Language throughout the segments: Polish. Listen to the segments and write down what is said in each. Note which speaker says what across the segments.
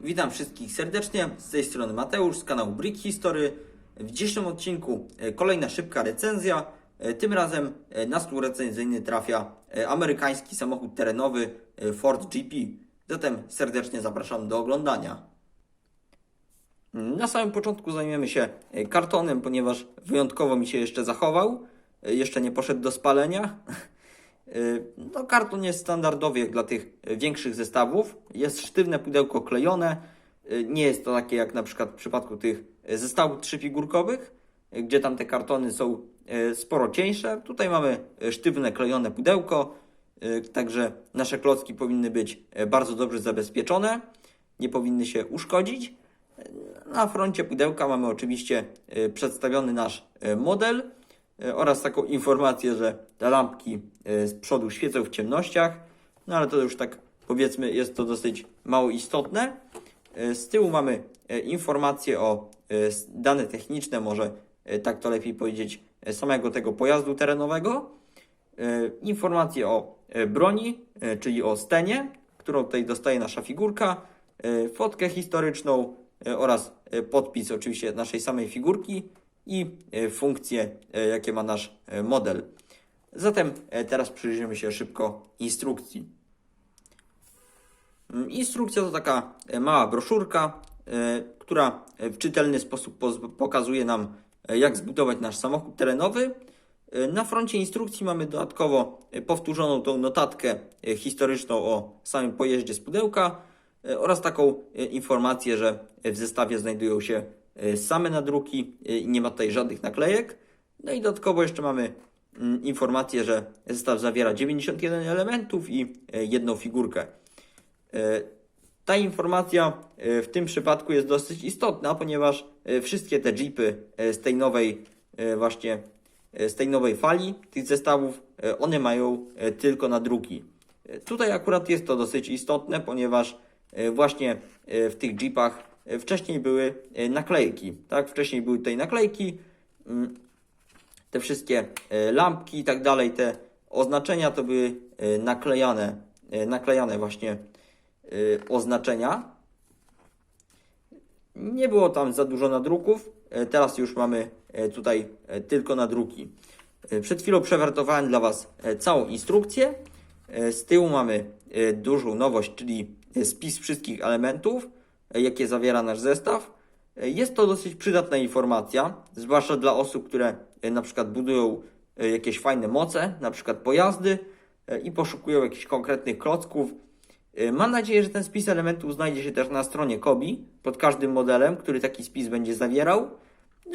Speaker 1: Witam wszystkich serdecznie, z tej strony Mateusz z kanału Brick History. W dzisiejszym odcinku e, kolejna szybka recenzja. E, Tym razem e, na stół recenzyjny trafia amerykański samochód terenowy Ford GP. Zatem serdecznie zapraszam do oglądania. Na samym początku zajmiemy się kartonem, ponieważ wyjątkowo mi się jeszcze zachował. Jeszcze nie poszedł do spalenia. Y, No, karton jest standardowy jak dla tych y, większych zestawów. Jest sztywne pudełko klejone. Y, Nie jest to takie jak na przykład w przypadku tych zestawów trzyfigurkowych, gdzie tam te kartony są sporo cieńsze. Tutaj mamy sztywne klejone pudełko, także nasze klocki powinny być bardzo dobrze zabezpieczone, nie powinny się uszkodzić. Na froncie pudełka mamy oczywiście przedstawiony nasz model oraz taką informację, że te lampki y, z przodu świecą w ciemnościach, no ale to już tak powiedzmy jest to dosyć mało istotne. Y, Z tyłu mamy informacje o dane techniczne, może tak to lepiej powiedzieć, samego tego pojazdu terenowego. Informacje o broni, czyli o stenie, którą tutaj dostaje nasza figurka, fotkę historyczną oraz podpis oczywiście naszej samej figurki i y, funkcje, y, jakie ma nasz y, model. Zatem teraz przyjrzymy się szybko instrukcji. Mm, Instrukcja to taka e, mała broszurka, e, która e, w czytelny sposób pokazuje nam, e, jak zbudować nasz samochód terenowy. E, Na froncie instrukcji mamy dodatkowo e, powtórzoną tą notatkę e, historyczną o samym pojeździe z pudełka e, oraz taką e, informację, że w zestawie znajdują się e, same nadruki i nie ma tutaj żadnych naklejek. No i dodatkowo jeszcze mamy mm, informację, że zestaw zawiera 91 elementów i e, jedną figurkę. Ta informacja w tym przypadku jest dosyć istotna, ponieważ wszystkie te jeepy z tej nowej właśnie z tej nowej fali tych zestawów, one mają tylko nadruki. Tutaj akurat jest to dosyć istotne, ponieważ właśnie w tych jeepach wcześniej były e, naklejki, tak? Wcześniej były tutaj naklejki, mm, te wszystkie e, lampki i tak dalej, te oznaczenia to były e, naklejane, naklejane właśnie oznaczenia. Nie było tam za dużo nadruków, teraz już mamy tutaj tylko nadruki. Przed chwilą przewertowałem dla Was całą instrukcję. Z tyłu mamy dużą nowość, czyli spis wszystkich elementów, jakie zawiera nasz zestaw. E, Jest to dosyć przydatna informacja, zwłaszcza dla osób, które e, na przykład budują e, jakieś fajne moce, na przykład pojazdy e, i poszukują jakichś konkretnych klocków. E, Mam nadzieję, że ten spis elementów znajdzie się też na stronie Kobi pod każdym modelem, który taki spis będzie zawierał,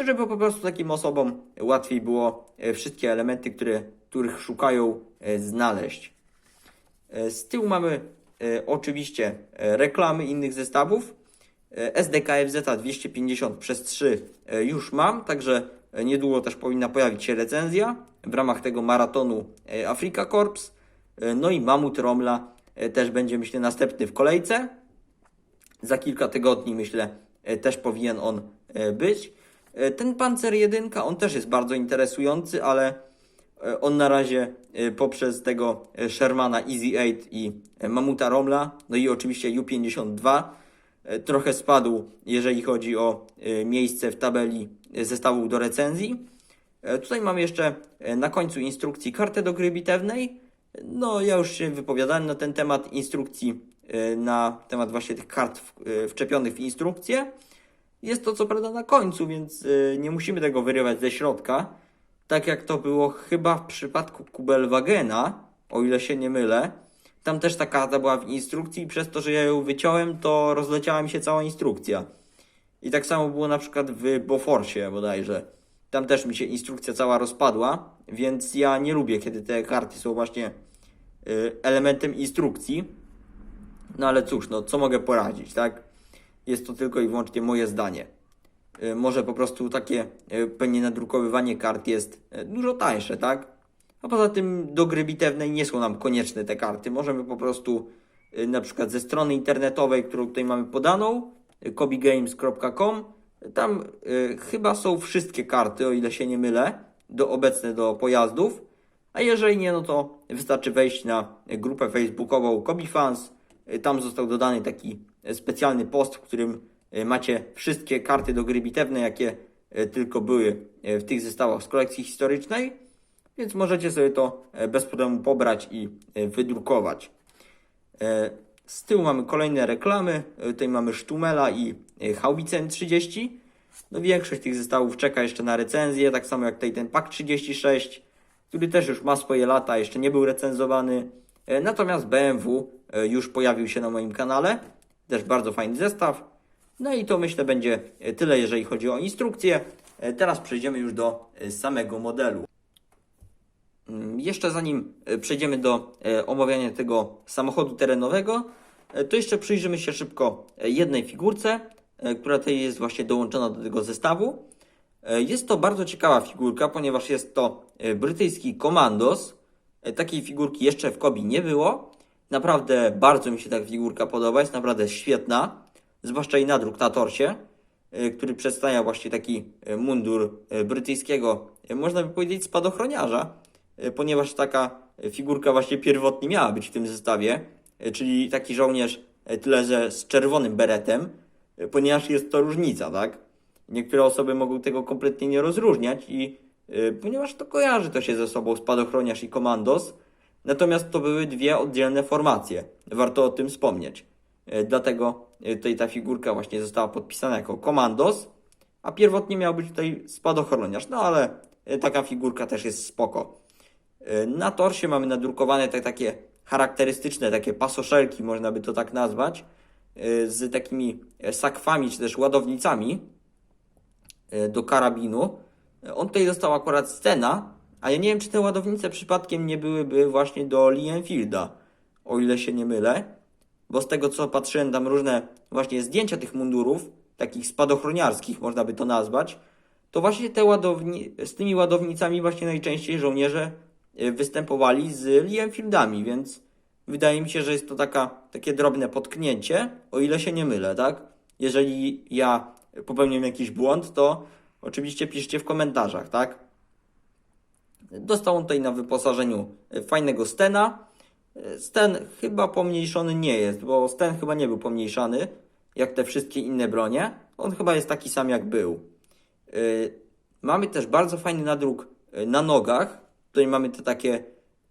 Speaker 1: żeby po prostu takim osobom łatwiej było e, wszystkie elementy, które, których szukają, e, znaleźć. E, Z tyłu mamy e, oczywiście e, reklamy innych zestawów. SDKFZ 250 przez 3 e, już mam, także e, niedługo też powinna pojawić się recenzja w ramach tego maratonu e, Africa Corps. No i Mamut Romla też będzie myślę następny w kolejce. Za kilka tygodni myślę też powinien on być. Ten Panzer 1 on też jest bardzo interesujący, ale On na razie poprzez tego Shermana Easy 8 i Mamuta Romla, no i oczywiście U52 e, trochę spadł, jeżeli chodzi o e, miejsce w tabeli e, zestawów do recenzji. E, Tutaj mam jeszcze e, na końcu instrukcji kartę do gry bitewnej. No, ja już się wypowiadałem na ten temat instrukcji, e, na temat właśnie tych kart e, wczepionych w instrukcję. Jest to co prawda na końcu, więc e, nie musimy tego wyrywać ze środka tak jak to było chyba w przypadku Kubelwagena, o ile się nie mylę. Tam też ta karta była w instrukcji i przez to, że ja ją wyciąłem, to rozleciała mi się cała instrukcja. I tak samo było na przykład w Boforsie bodajże. Tam też mi się instrukcja cała rozpadła, więc ja nie lubię, kiedy te karty są właśnie y, elementem instrukcji. No ale cóż, no co mogę poradzić, tak? Jest to tylko i wyłącznie moje zdanie. Y, może po prostu takie y, pewnie nadrukowywanie kart jest dużo tańsze, tak? A poza tym do gry bitewnej nie są nam konieczne te karty. Możemy po prostu y, na przykład ze strony internetowej, którą tutaj mamy podaną, y, kobigames.com, tam y, chyba są wszystkie karty, o ile się nie mylę, do obecne do pojazdów. A jeżeli nie, no to wystarczy wejść na grupę facebookową Kobi Fans e, tam został dodany taki specjalny post, w którym macie wszystkie karty do gry bitewne, jakie tylko były w tych zestawach z kolekcji historycznej, więc możecie sobie to e, bez problemu pobrać i e, wydrukować. E, Z tyłu mamy kolejne reklamy. Tutaj mamy Sztumela i Haubicę M30. No większość tych zestawów czeka jeszcze na recenzję, tak samo jak tutaj ten PAK 36, który też już ma swoje lata, jeszcze nie był recenzowany. Natomiast BMW już pojawił się na moim kanale. Też bardzo fajny zestaw. No i to myślę będzie tyle, jeżeli chodzi o instrukcję. Teraz przejdziemy już do samego modelu. Mm, Jeszcze zanim e, przejdziemy do e, omawiania tego samochodu terenowego, e, to jeszcze przyjrzymy się szybko jednej figurce, która tutaj jest właśnie dołączona do tego zestawu. Jest to bardzo ciekawa figurka, ponieważ jest to brytyjski Commandos. E, Takiej figurki jeszcze w Kobi nie było. Naprawdę bardzo mi się ta figurka podoba, jest naprawdę świetna, zwłaszcza i nadruk na torsie, który przedstawia właśnie taki mundur brytyjskiego, można by powiedzieć spadochroniarza, ponieważ taka figurka właśnie pierwotnie miała być w tym zestawie, e, czyli taki żołnierz e, tyle, że z czerwonym beretem, e, ponieważ jest to różnica, tak? Niektóre osoby mogą tego kompletnie nie rozróżniać i ponieważ to kojarzy to się ze sobą spadochroniarz i komandos, natomiast to były dwie oddzielne formacje. Warto o tym wspomnieć. Dlatego tutaj ta figurka właśnie została podpisana jako komandos, a pierwotnie miał być tutaj spadochroniarz, no ale taka figurka też jest spoko. Y, Na torsie mamy nadrukowane te takie charakterystyczne, takie pasoszelki, można by to tak nazwać, y, z takimi e, sakwami czy też ładownicami e, do karabinu. E, On tutaj dostał akurat scena, a ja nie wiem, czy te ładownice przypadkiem nie byłyby właśnie do Lee Enfielda, o ile się nie mylę, bo z tego co patrzyłem tam różne właśnie zdjęcia tych mundurów, takich spadochroniarskich można by to nazwać, to właśnie te ładowni z tymi ładownicami właśnie najczęściej żołnierze e, występowali z Lee Enfieldami, więc wydaje mi się, że jest to taka, takie drobne potknięcie, o ile się nie mylę, tak? Jeżeli ja popełniłem jakiś błąd, to oczywiście piszcie w komentarzach, tak? Dostał on tutaj na wyposażeniu e, fajnego stena. E, Sten chyba pomniejszony nie jest, bo Sten chyba nie był pomniejszany, jak te wszystkie inne bronie. On chyba jest taki sam jak był. Mamy też bardzo fajny nadruk na nogach. Tutaj mamy te takie,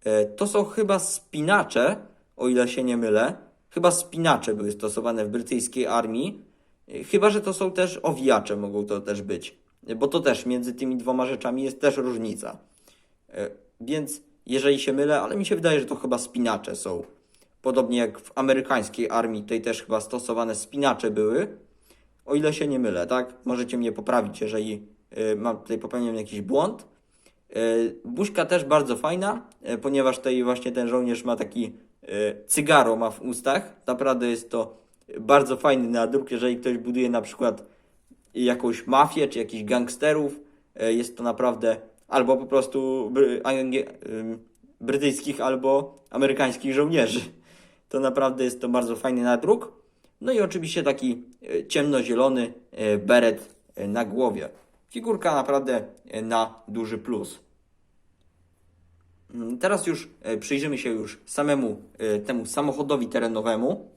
Speaker 1: e, to są chyba spinacze, o ile się nie mylę. Chyba spinacze były stosowane w brytyjskiej armii. E, Chyba, że to są też owijacze, mogą to też być. E, Bo to też między tymi dwoma rzeczami jest też różnica. Więc jeżeli się mylę, ale mi się wydaje, że to chyba spinacze są. Podobnie jak w amerykańskiej armii, tutaj też chyba stosowane spinacze były. O ile się nie mylę, tak? Możecie mnie poprawić, jeżeli mam tutaj popełniłem jakiś błąd. Y, Buźka też bardzo fajna, y, ponieważ tutaj właśnie ten żołnierz ma taki y, cygaro ma w ustach. Naprawdę jest to bardzo fajny nadruk, jeżeli ktoś buduje na przykład jakąś mafię czy jakichś gangsterów. Jest to naprawdę albo po prostu brytyjskich, albo amerykańskich żołnierzy. To naprawdę jest to bardzo fajny nadruk. No i oczywiście taki e, ciemnozielony e, beret e, na głowie. Figurka naprawdę e, na duży plus. Mm, Teraz już e, przyjrzymy się już samemu e, temu samochodowi terenowemu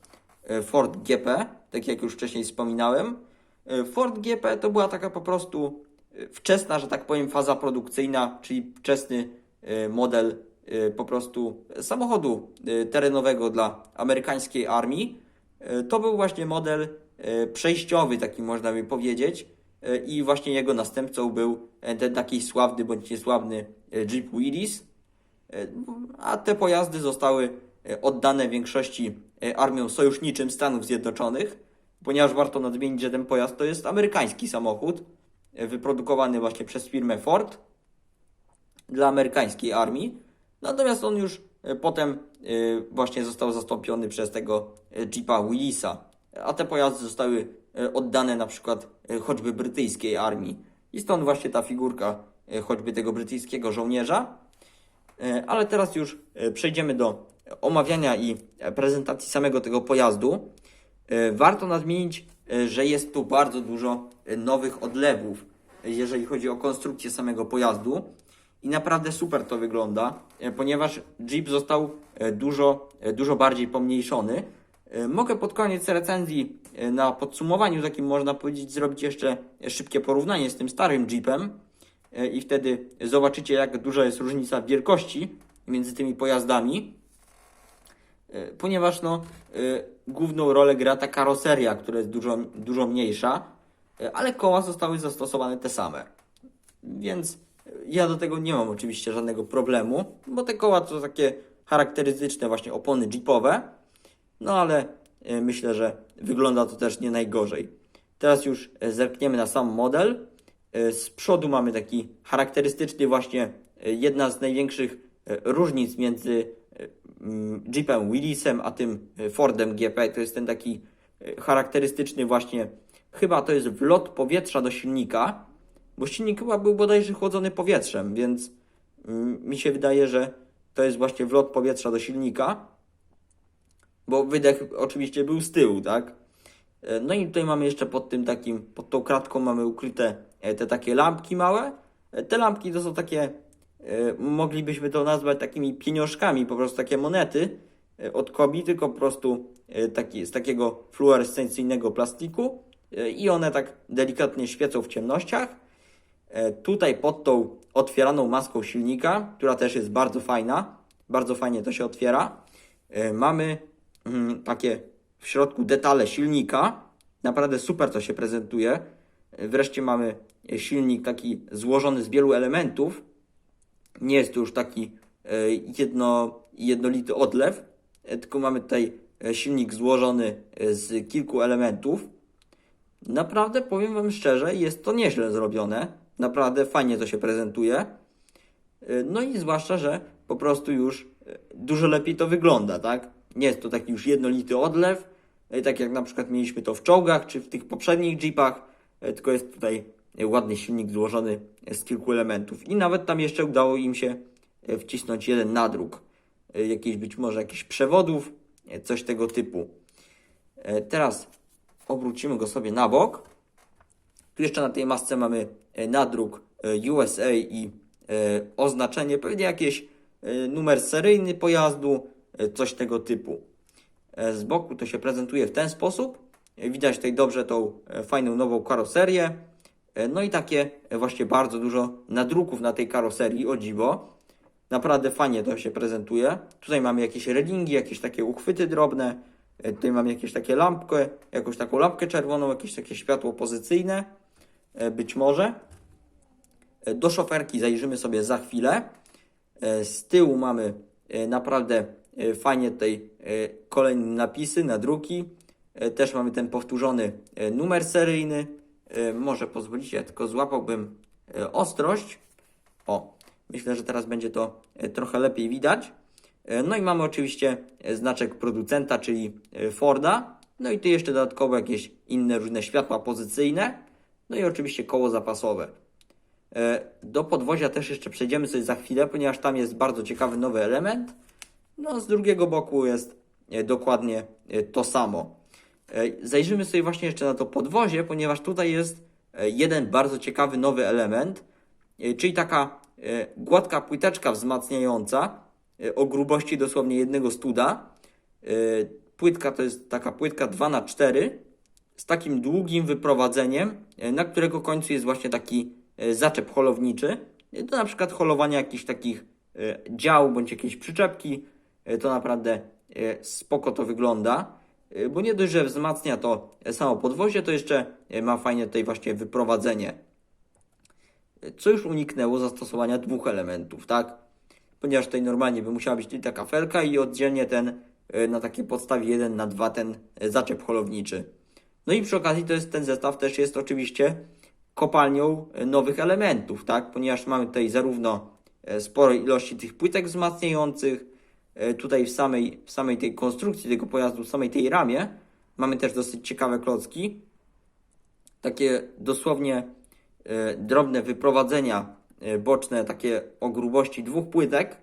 Speaker 1: e, Ford GP, tak jak już wcześniej wspominałem. Ford GP to była taka po prostu wczesna, że tak powiem, faza produkcyjna, czyli wczesny model po prostu samochodu terenowego dla amerykańskiej armii. To był właśnie model przejściowy, taki można by powiedzieć. I właśnie jego następcą był ten taki sławny bądź niesławny Jeep Willys. E, A te pojazdy zostały e, oddane większości e, armiom sojuszniczym Stanów Zjednoczonych, ponieważ warto nadmienić, że ten pojazd to jest amerykański samochód, wyprodukowany właśnie przez firmę Ford dla amerykańskiej armii. Natomiast on już potem właśnie został zastąpiony przez tego Jeepa Willisa. A te pojazdy zostały oddane na przykład choćby brytyjskiej armii. I stąd właśnie ta figurka choćby tego brytyjskiego żołnierza. E, Ale teraz już e, przejdziemy do omawiania i e, prezentacji samego tego pojazdu. Warto nadmienić, że jest tu bardzo dużo nowych odlewów, jeżeli chodzi o konstrukcję samego pojazdu. I naprawdę super to wygląda, ponieważ Jeep został dużo, dużo bardziej pomniejszony. Mogę pod koniec recenzji na podsumowaniu takim można powiedzieć zrobić jeszcze szybkie porównanie z tym starym Jeepem i wtedy zobaczycie jak duża jest różnica wielkości między tymi pojazdami. E, Ponieważ no, e, główną rolę gra ta karoseria, która jest dużo, dużo mniejsza, e, ale koła zostały zastosowane te same. Więc e, ja do tego nie mam oczywiście żadnego problemu, bo te koła to takie charakterystyczne właśnie opony jeepowe. No ale e, myślę, że wygląda to też nie najgorzej. Teraz już e, zerkniemy na sam model. E, Z przodu mamy taki charakterystyczny właśnie e, jedna z największych e, różnic między Jeepem Willisem a tym Fordem GP. To jest ten taki charakterystyczny właśnie, chyba to jest wlot powietrza do silnika, bo silnik chyba był bodajże chłodzony powietrzem, więc mi się wydaje, że to jest właśnie wlot powietrza do silnika bo wydech oczywiście był z tyłu, tak? E, No i tutaj mamy jeszcze pod tym takim, pod tą kratką mamy ukryte e, te takie lampki małe. E, Te lampki to są takie, moglibyśmy to nazwać takimi pieniążkami, po prostu takie monety od Kobi, tylko po prostu taki, z takiego fluorescencyjnego plastiku i one tak delikatnie świecą w ciemnościach. Tutaj pod tą otwieraną maską silnika, która też jest bardzo fajna, bardzo fajnie to się otwiera, mamy mm, takie w środku detale silnika. Naprawdę super to się prezentuje. Wreszcie mamy silnik taki złożony z wielu elementów. Nie jest to już taki e, jedno, jednolity odlew, e, tylko mamy tutaj e, silnik złożony z kilku elementów. Naprawdę powiem Wam szczerze, jest to nieźle zrobione. Naprawdę fajnie to się prezentuje. No i zwłaszcza, że po prostu już dużo lepiej to wygląda, tak? Nie jest to taki już jednolity odlew, tak jak na przykład mieliśmy to w czołgach czy w tych poprzednich jeepach, y, tylko jest tutaj ładny silnik złożony z kilku elementów. I nawet tam jeszcze udało im się y, wcisnąć jeden nadruk, jakiś być może jakichś przewodów, coś tego typu. Teraz obrócimy go sobie na bok. Tu jeszcze na tej masce mamy e, nadruk e, USA i e, oznaczenie, pewnie jakiś e, numer seryjny pojazdu, e, coś tego typu. E, Z boku to się prezentuje w ten sposób. E, Widać tutaj dobrze tą e, fajną nową karoserię. No i takie właśnie bardzo dużo nadruków na tej karoserii, o dziwo. Naprawdę fajnie to się prezentuje. Tutaj mamy jakieś relingi, jakieś takie uchwyty drobne. Tutaj mamy jakieś takie lampkę, jakąś taką lampkę czerwoną, jakieś takie światło pozycyjne. Być może. Do szoferki zajrzymy sobie za chwilę. Z tyłu mamy naprawdę fajnie tutaj e, kolejne napisy, nadruki. E, Też mamy ten powtórzony e, numer seryjny. E, Może pozwolicie, ja tylko złapałbym e, ostrość. O, myślę, że teraz będzie to e, trochę lepiej widać. E, No i mamy oczywiście e, znaczek producenta, czyli e, Forda. No i tu jeszcze dodatkowo jakieś inne różne światła pozycyjne. No i oczywiście koło zapasowe. E, Do podwozia też jeszcze przejdziemy sobie za chwilę, ponieważ tam jest bardzo ciekawy nowy element. No, z drugiego boku jest e, dokładnie e, to samo. E, Zajrzymy sobie właśnie jeszcze na to podwozie, ponieważ tutaj jest jeden bardzo ciekawy nowy element, czyli taka gładka płyteczka wzmacniająca o grubości dosłownie jednego studa. Płytka to jest taka płytka 2x4 z takim długim wyprowadzeniem, na którego końcu jest właśnie taki zaczep holowniczy. Do na przykład holowania jakichś takich dział bądź jakiejś przyczepki. E, To naprawdę e, spoko to wygląda, e, bo nie dość, że wzmacnia to samo podwozie, to jeszcze ma fajnie tutaj właśnie wyprowadzenie. Co już uniknęło zastosowania dwóch elementów, tak? Ponieważ tutaj normalnie by musiała być tylko taka felka i oddzielnie ten na takiej podstawie 1 na 2 ten zaczep holowniczy. No i przy okazji to jest ten zestaw też jest oczywiście kopalnią nowych elementów, tak? Ponieważ mamy tutaj zarówno spore ilości tych płytek wzmacniających, tutaj w samej, w samej tej konstrukcji tego pojazdu, w samej tej ramie mamy też dosyć ciekawe klocki. Takie dosłownie e, drobne wyprowadzenia e, boczne, takie o grubości dwóch płytek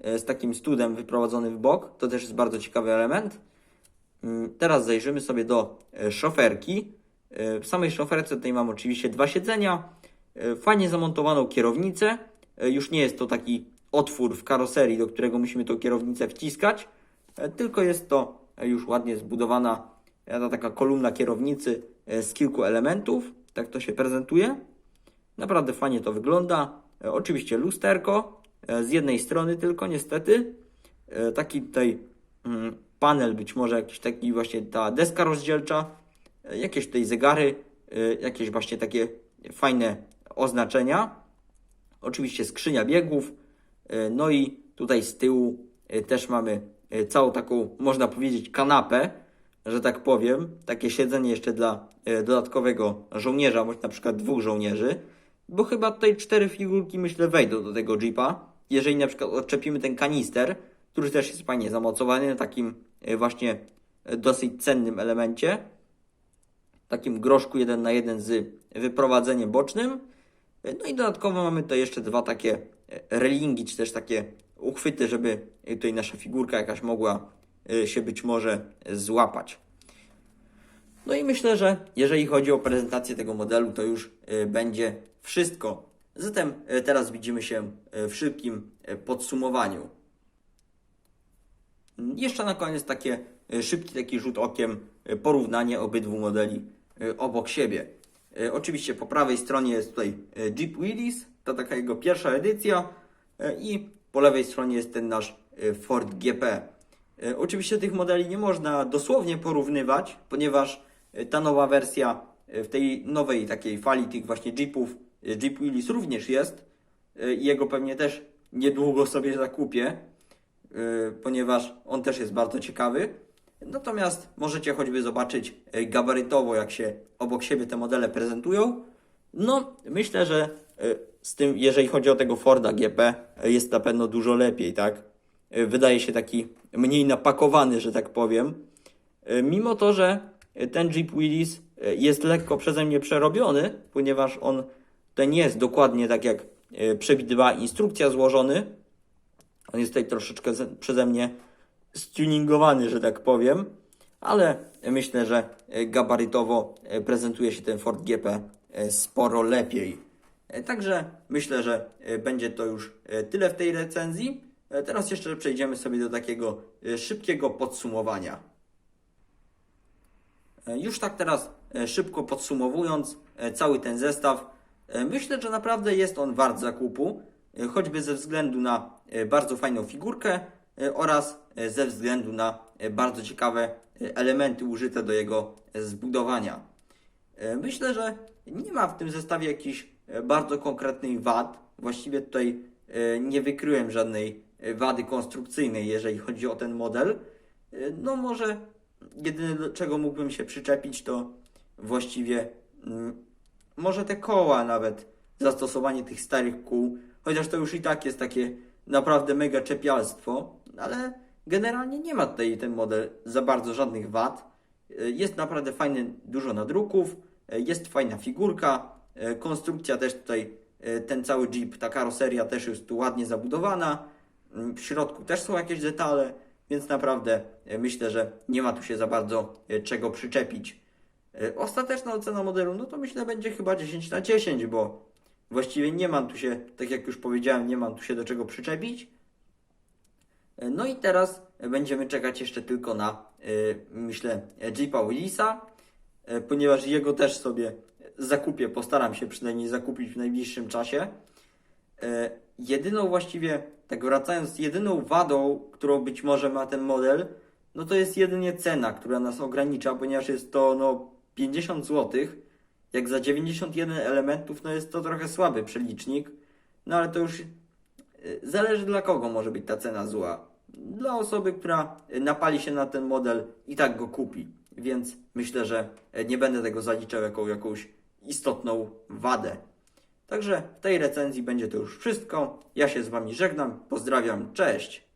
Speaker 1: e, z takim studem wyprowadzony w bok. To też jest bardzo ciekawy element. Mm, Teraz zajrzymy sobie do e, szoferki. E, W samej szoferce tutaj mam oczywiście dwa siedzenia, e, fajnie zamontowaną kierownicę. E, Już nie jest to taki otwór w karoserii, do którego musimy tą kierownicę wciskać, e, tylko jest to e, już ładnie zbudowana e, ta taka kolumna kierownicy z kilku elementów. Tak to się prezentuje. Naprawdę fajnie to wygląda. Oczywiście lusterko z jednej strony tylko niestety. Taki tutaj mm, panel, być może jakiś taki właśnie ta deska rozdzielcza, jakieś tutaj zegary, jakieś właśnie takie fajne oznaczenia. Oczywiście skrzynia biegów. E, No i tutaj z tyłu e, też mamy e, całą taką, można powiedzieć, kanapę, że tak powiem. Takie siedzenie jeszcze dla dodatkowego żołnierza, bądź na przykład dwóch żołnierzy. Bo chyba tutaj cztery figurki, myślę, wejdą do tego Jeepa. Jeżeli na przykład odczepimy ten kanister, który też jest fajnie zamocowany na takim właśnie dosyć cennym elemencie. Takim groszku 1 na 1 z wyprowadzeniem bocznym. No i dodatkowo mamy tutaj jeszcze dwa takie relingi, czy też takie uchwyty, żeby tutaj nasza figurka jakaś mogła e, się być może złapać. No i myślę, że jeżeli chodzi o prezentację tego modelu, to już e, będzie wszystko. Zatem e, teraz widzimy się w szybkim podsumowaniu. Jeszcze na koniec takie szybki taki rzut okiem, porównanie obydwu modeli obok siebie. Oczywiście po prawej stronie jest tutaj Jeep Willys, to taka jego pierwsza edycja e, i po lewej stronie jest ten nasz e, Ford GP. E, Oczywiście tych modeli nie można dosłownie porównywać, ponieważ ta nowa wersja w tej nowej takiej fali tych właśnie Jeepów, Jeep Willys również jest i jego pewnie też niedługo sobie zakupię, ponieważ on też jest bardzo ciekawy. Natomiast możecie choćby zobaczyć gabarytowo, jak się obok siebie te modele prezentują. No, myślę, że z tym, jeżeli chodzi o tego Forda GP, e, jest na pewno dużo lepiej, tak? E, Wydaje się taki mniej napakowany, że tak powiem. E, Mimo to, że ten Jeep Willys e, jest lekko przeze mnie przerobiony, ponieważ on nie jest dokładnie tak jak e, przewidywała instrukcja złożony. On jest tutaj troszeczkę ze- przeze mnie stuningowany, że tak powiem, ale myślę, że e, gabarytowo e, prezentuje się ten Ford GP e, sporo lepiej. E, Także myślę, że e, będzie to już e, tyle w tej recenzji. Teraz jeszcze przejdziemy sobie do takiego szybkiego podsumowania. Już tak teraz szybko podsumowując cały ten zestaw, myślę, że naprawdę jest on wart zakupu, choćby ze względu na bardzo fajną figurkę oraz ze względu na bardzo ciekawe elementy użyte do jego zbudowania. Myślę, że nie ma w tym zestawie jakichś bardzo konkretnych wad. Właściwie tutaj e, nie wykryłem żadnej e, wady konstrukcyjnej, jeżeli chodzi o ten model. E, No może jedyne do czego mógłbym się przyczepić to właściwie mm, może te koła nawet, zastosowanie tych starych kół, chociaż to już i tak jest takie naprawdę mega czepialstwo, ale generalnie nie ma tutaj ten model za bardzo żadnych wad. E, Jest naprawdę fajny, dużo nadruków, e, jest fajna figurka, e, konstrukcja też tutaj, e, ten cały Jeep, ta karoseria też jest tu ładnie zabudowana, Mm, w środku też są jakieś detale, więc naprawdę e, myślę, że nie ma tu się za bardzo e, czego przyczepić. E, Ostateczna ocena modelu, no to myślę będzie chyba 10 na 10, bo właściwie nie mam tu się, tak jak już powiedziałem, nie mam tu się do czego przyczepić. E, No i teraz będziemy czekać jeszcze tylko na, e, myślę, Jeepa Willisa, e, ponieważ jego też sobie zakupię, postaram się przynajmniej zakupić w najbliższym czasie. E, Jedyną właściwie, tak wracając, jedyną wadą, którą być może ma ten model, no to jest jedynie cena, która nas ogranicza, ponieważ jest to no 50 zł. Jak za 91 elementów, no jest to trochę słaby przelicznik. No ale to już y, zależy dla kogo może być ta cena zła. Dla osoby, która napali się na ten model i tak go kupi. Więc myślę, że y, nie będę tego zaliczał jako jakąś istotną wadę. Także w tej recenzji będzie to już wszystko. Ja się z Wami żegnam. Pozdrawiam. Cześć.